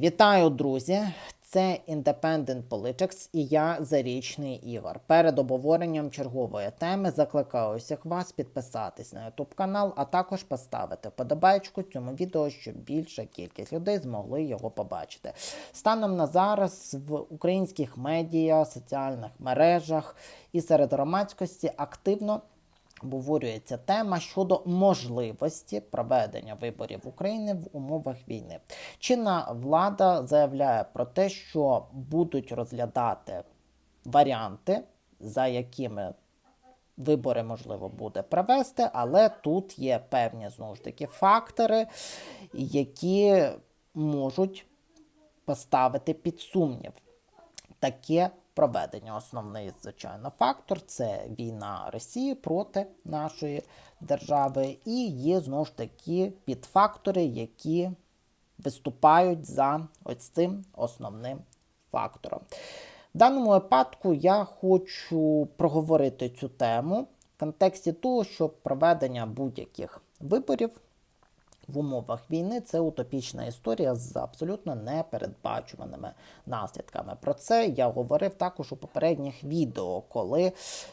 Вітаю, друзі! Це Independent Politics і я Зарічний Ігор. Перед обговоренням чергової теми закликаю усіх вас підписатись на YouTube канал, а також поставити вподобайку цьому відео, щоб більша кількість людей змогли його побачити. Станом на зараз в українських медіа, соціальних мережах і серед громадськості активно обговорюється тема щодо можливості проведення виборів в Україні в умовах війни. Чинна влада заявляє про те, що будуть розглядати варіанти, за якими вибори можливо буде провести, але тут є певні знову ж таки фактори, які можуть поставити під сумнів таке проведення. Основний, звичайно, фактор це війна Росії проти нашої держави, і є знову ж таки підфактори, які виступають за ось цим основним фактором. В даному випадку я хочу проговорити цю тему в контексті того, що проведення будь-яких виборів в умовах війни це утопічна історія з абсолютно непередбачуваними наслідками. Про це я говорив також у попередніх відео, коли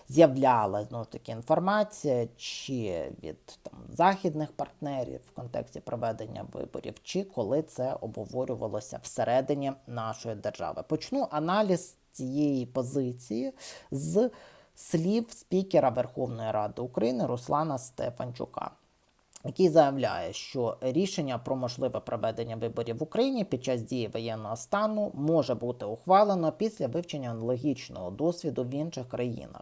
з'являлася знову ж таки інформація, чи від там західних партнерів в контексті проведення виборів, чи коли це обговорювалося всередині нашої держави. Почну аналіз цієї позиції з слів спікера Верховної Ради України Руслана Стефанчука який заявляє, що рішення про можливе проведення виборів в Україні під час дії воєнного стану може бути ухвалено після вивчення аналогічного досвіду в інших країнах.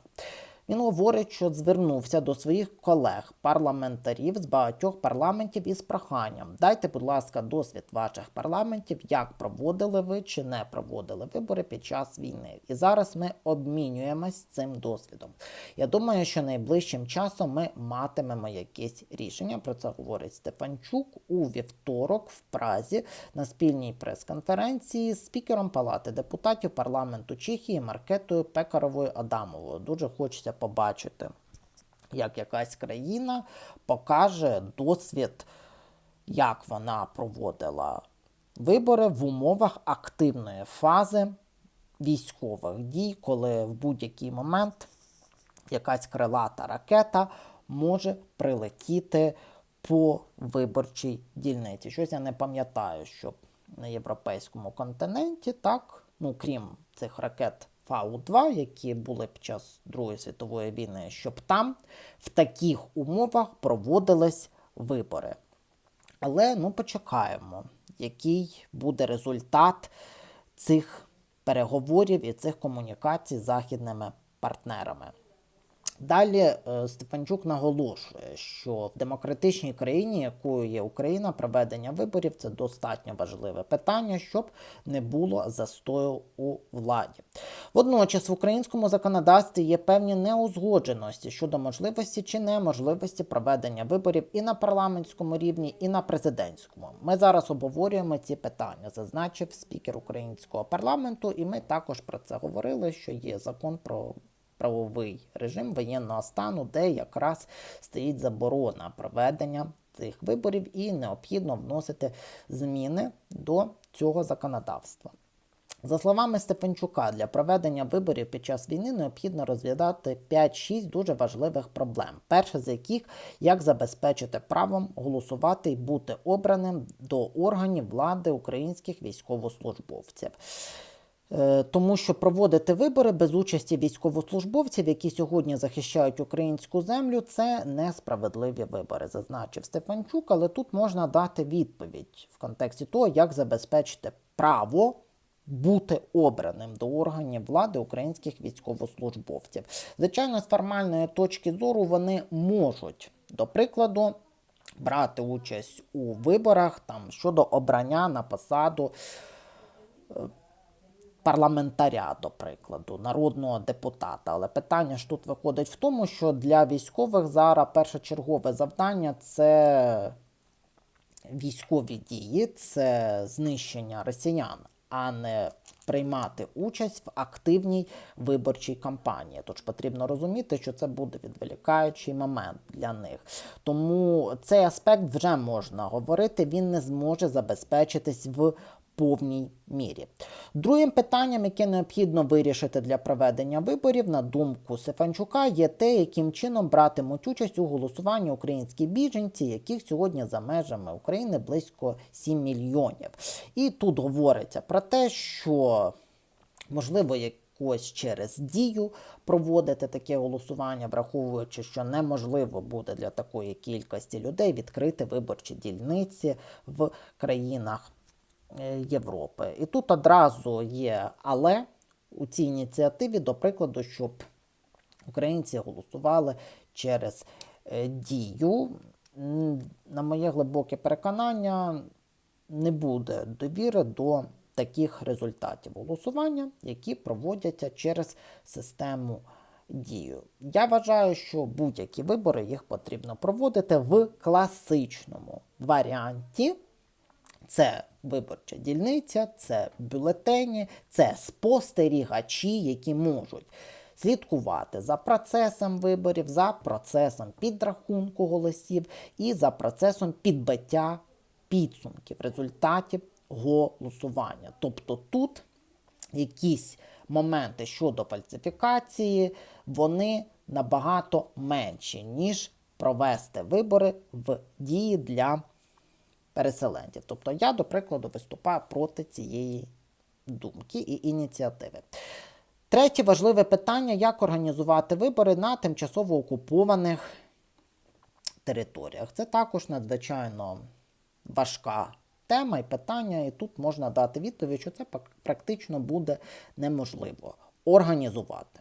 Він говорить, що звернувся до своїх колег-парламентарів з багатьох парламентів із проханням. Дайте, будь ласка, досвід ваших парламентів, як проводили ви чи не проводили вибори під час війни. І зараз ми обмінюємось цим досвідом. Я думаю, що найближчим часом ми матимемо якесь рішення. Про це говорить Стефанчук у вівторок в Празі на спільній прес-конференції з спікером Палати депутатів парламенту Чехії Маркетою Пекаровою Адамовою. Дуже хочеться побачити, як якась країна покаже досвід, як вона проводила вибори в умовах активної фази військових дій, коли в будь-який момент якась крилата ракета може прилетіти по виборчій дільниці. Щось я не пам'ятаю, щоб на європейському континенті так, ну крім цих ракет. Фау-2, які були під час Другої світової війни, щоб там в таких умовах проводились вибори. Але ну почекаємо, який буде результат цих переговорів і цих комунікацій з західними партнерами. Далі е, Стефанчук наголошує, що в демократичній країні, якою є Україна, проведення виборів це достатньо важливе питання, щоб не було застою у владі. Водночас в українському законодавстві є певні неузгодженості щодо можливості чи неможливості проведення виборів і на парламентському рівні, і на президентському. Ми зараз обговорюємо ці питання, зазначив спікер українського парламенту, і ми також про це говорили, що є закон про правовий режим воєнного стану, де якраз стоїть заборона проведення цих виборів і необхідно вносити зміни до цього законодавства. За словами Стефанчука, для проведення виборів під час війни необхідно розглядати 5-6 дуже важливих проблем. Перше з яких як забезпечити правом голосувати і бути обраним до органів влади українських військовослужбовців. Е, тому що проводити вибори без участі військовослужбовців, які сьогодні захищають українську землю, це несправедливі вибори, зазначив Стефанчук. Але тут можна дати відповідь в контексті того, як забезпечити право. Бути обраним до органів влади українських військовослужбовців. Звичайно, з формальної точки зору вони можуть, до прикладу, брати участь у виборах там щодо обрання на посаду е, парламентаря, до прикладу, народного депутата. Але питання ж тут виходить в тому, що для військових зараз першочергове завдання це військові дії, це знищення росіян, а не приймати участь в активній виборчій кампанії. Тож потрібно розуміти, що це буде відволікаючий момент для них. Тому цей аспект вже можна говорити, він не зможе забезпечитись в повній мірі. Другим питанням, яке необхідно вирішити для проведення виборів, на думку Сефанчука, є те, яким чином братимуть участь у голосуванні українські біженці, яких сьогодні за межами України близько 7 мільйонів. І тут говориться про те, що можливо, якось через дію проводити таке голосування, враховуючи, що неможливо буде для такої кількості людей відкрити виборчі дільниці в країнах Європи. І тут одразу є але у цій ініціативі, до прикладу, щоб українці голосували через е, дію. На моє глибоке переконання, не буде довіри до таких результатів голосування, які проводяться через систему дію. Я вважаю, що будь-які вибори їх потрібно проводити в класичному варіанті. Це виборча дільниця, це бюлетені, це спостерігачі, які можуть слідкувати за процесом виборів, за процесом підрахунку голосів і за процесом підбиття підсумків результатів голосування. Тобто тут якісь моменти щодо фальсифікації, вони набагато менші, ніж провести вибори в дії для переселенців. Тобто я, до прикладу, виступаю проти цієї думки і ініціативи. Третє важливе питання: як організувати вибори на тимчасово окупованих територіях. Це також надзвичайно важка тема і питання, і тут можна дати відповідь, що це практично буде неможливо організувати.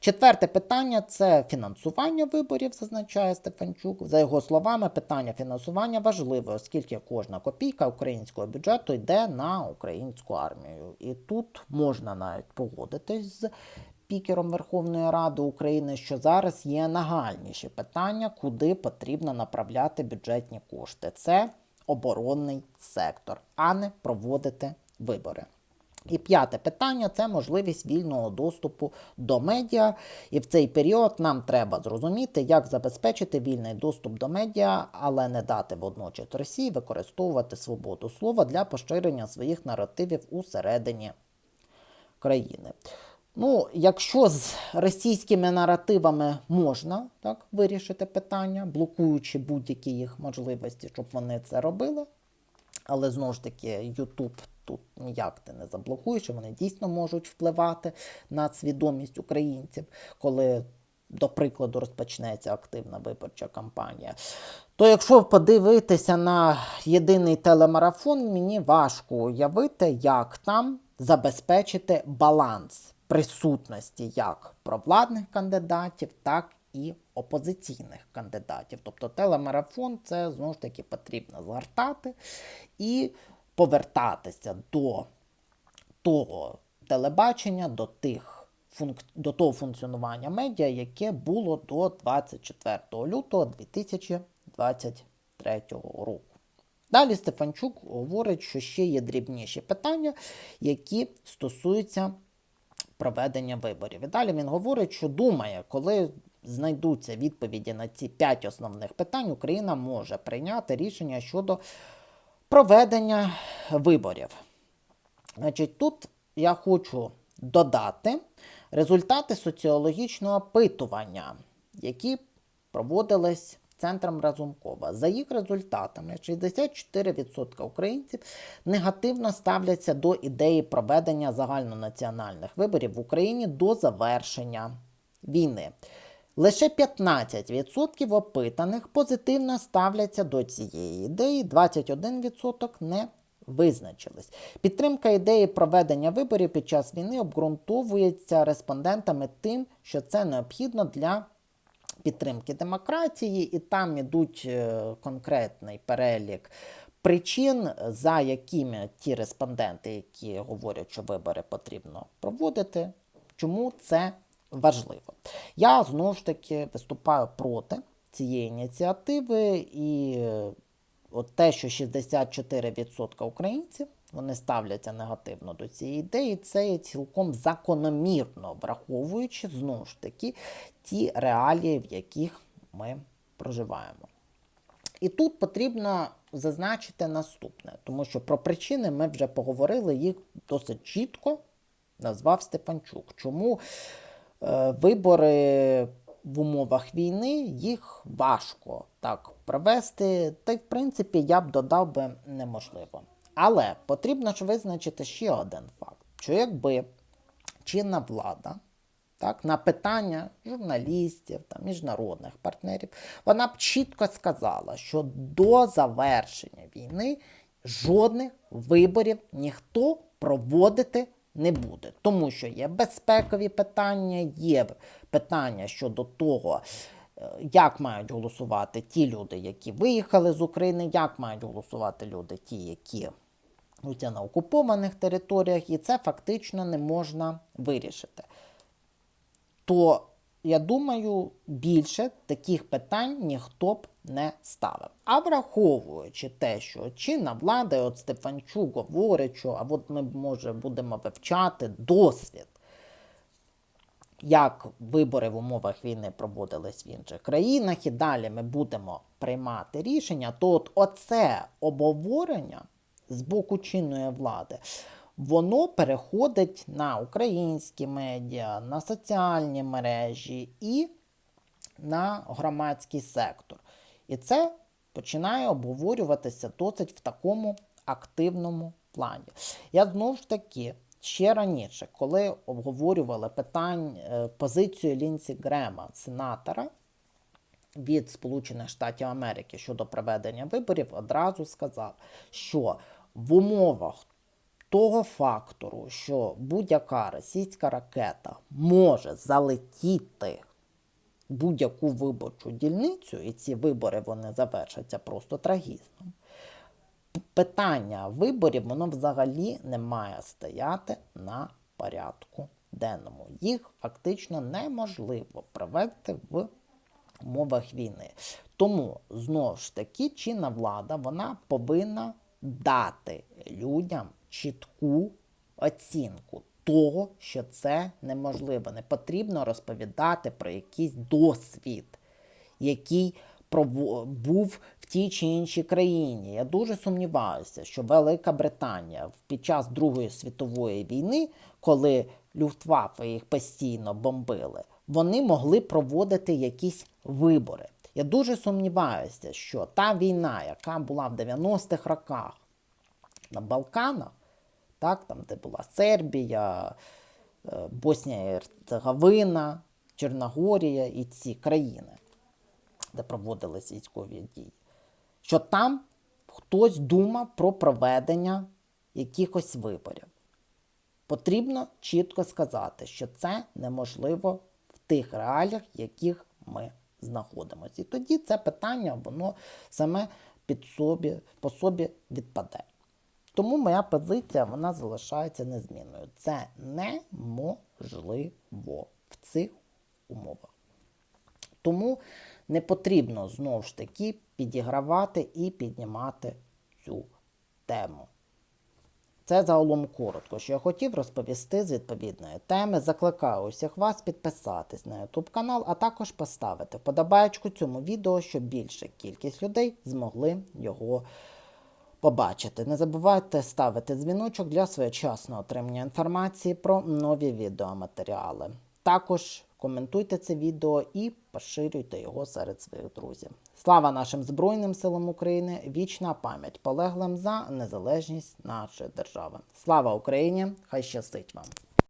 Четверте питання це фінансування виборів, зазначає Стефанчук. За його словами, питання фінансування важливе, оскільки кожна копійка українського бюджету йде на українську армію. І тут можна навіть погодитись з спікером Верховної Ради України, що зараз є нагальніші питання, куди потрібно направляти бюджетні кошти. Це оборонний сектор, а не проводити вибори. І п'яте питання це можливість вільного доступу до медіа. І в цей період нам треба зрозуміти, як забезпечити вільний доступ до медіа, але не дати водночас Росії використовувати свободу слова для поширення своїх наративів усередині країни. Ну, якщо з російськими наративами можна так вирішити питання, блокуючи будь-які їх можливості, щоб вони це робили, але знову ж таки, Ютуб тут ніяк ти не заблокуєш, вони дійсно можуть впливати на свідомість українців, коли, до прикладу, розпочнеться активна виборча кампанія. То якщо подивитися на єдиний телемарафон, мені важко уявити, як там забезпечити баланс присутності як провладних кандидатів, так і опозиційних кандидатів. Тобто телемарафон це знову ж таки потрібно згортати і повертатися до того телебачення, до тих функ... до того функціонування медіа, яке було до 24 лютого 2023 року. Далі Стефанчук говорить, що ще є дрібніші питання, які стосуються проведення виборів. І далі він говорить, що думає, коли знайдуться відповіді на ці п'ять основних питань, Україна може прийняти рішення щодо проведення виборів. Значить, тут я хочу додати результати соціологічного опитування, які проводились центром Разумкова. За їх результатами, 64% українців негативно ставляться до ідеї проведення загальнонаціональних виборів в Україні до завершення війни. Лише 15% опитаних позитивно ставляться до цієї ідеї, 21% не визначились. Підтримка ідеї проведення виборів під час війни обґрунтовується респондентами тим, що це необхідно для підтримки демократії, і там ідуть е, конкретний перелік причин, за якими ті респонденти, які говорять, що вибори потрібно проводити, чому це важливо. Я знову ж таки виступаю проти цієї ініціативи, і е, от те, що 64% українців вони ставляться негативно до цієї ідеї, це є цілком закономірно, враховуючи знову ж таки ті реалії, в яких ми проживаємо. І тут потрібно зазначити наступне, тому що про причини ми вже поговорили, їх досить чітко назвав Степанчук. Чому вибори в умовах війни їх важко так провести, та й в принципі я б додав би неможливо. Але потрібно ж визначити ще один факт: що якби чинна влада так, на питання журналістів та міжнародних партнерів, вона б чітко сказала, що до завершення війни жодних виборів ніхто проводити не буде, тому що є безпекові питання, є питання щодо того. е, Як мають голосувати ті люди, які виїхали з України, як мають голосувати люди, ті, які живуть на окупованих територіях, і це фактично не можна вирішити то я думаю, більше таких питань ніхто б не ставив. А враховуючи те, що чинна влада, от Стефанчук говорить, що а от ми може будемо вивчати досвід, як вибори в умовах війни проводились в інших країнах, і далі ми будемо приймати рішення, то от оце обговорення з боку чинної влади, воно переходить на українські медіа, на соціальні мережі і на громадський сектор. І це починає обговорюватися досить в такому активному плані. Я знову ж таки ще раніше, коли обговорювали питань е, позицію Лінсі Грема, сенатора від Сполучених Штатів Америки щодо проведення виборів, одразу сказав, що в умовах того фактору, що будь-яка російська ракета може залетіти будь-яку виборчу дільницю, і ці вибори вони завершаться просто трагізмом. Питання виборів воно взагалі не має стояти на порядку денному. Їх фактично неможливо провести в умовах війни. Тому знову ж таки чинна влада вона повинна дати людям чітку оцінку того, що це неможливо. Не потрібно розповідати про якийсь досвід, який був в тій чи іншій країні. Я дуже сумніваюся, що Велика Британія під час Другої світової війни, коли Люфтваффе їх постійно бомбили, вони могли проводити якісь вибори. Я дуже сумніваюся, що та війна, яка була в 90-х роках на Балканах, так, там, де була Сербія, е, Боснія і Герцеговина, Чорногорія і ці країни, де проводились військові дії, що там хтось думав про проведення якихось виборів. Потрібно чітко сказати, що це неможливо в тих реаліях, в яких ми знаходимося. І тоді це питання, воно саме під собі, по собі відпаде. Тому моя позиція вона залишається незмінною. Це неможливо в цих умовах. Тому не потрібно знову ж таки підігравати і піднімати цю тему. Це загалом коротко, що я хотів розповісти з відповідної теми. Закликаю усіх вас підписатись на YouTube канал, а також поставити вподобаєчку цьому відео, щоб більша кількість людей змогли його побачити. Не забувайте ставити дзвіночок для своєчасного отримання інформації про нові відеоматеріали. Також коментуйте це відео і поширюйте його серед своїх друзів. Слава нашим Збройним силам України! Вічна пам'ять полеглим за незалежність нашої держави. Слава Україні! Хай щастить вам!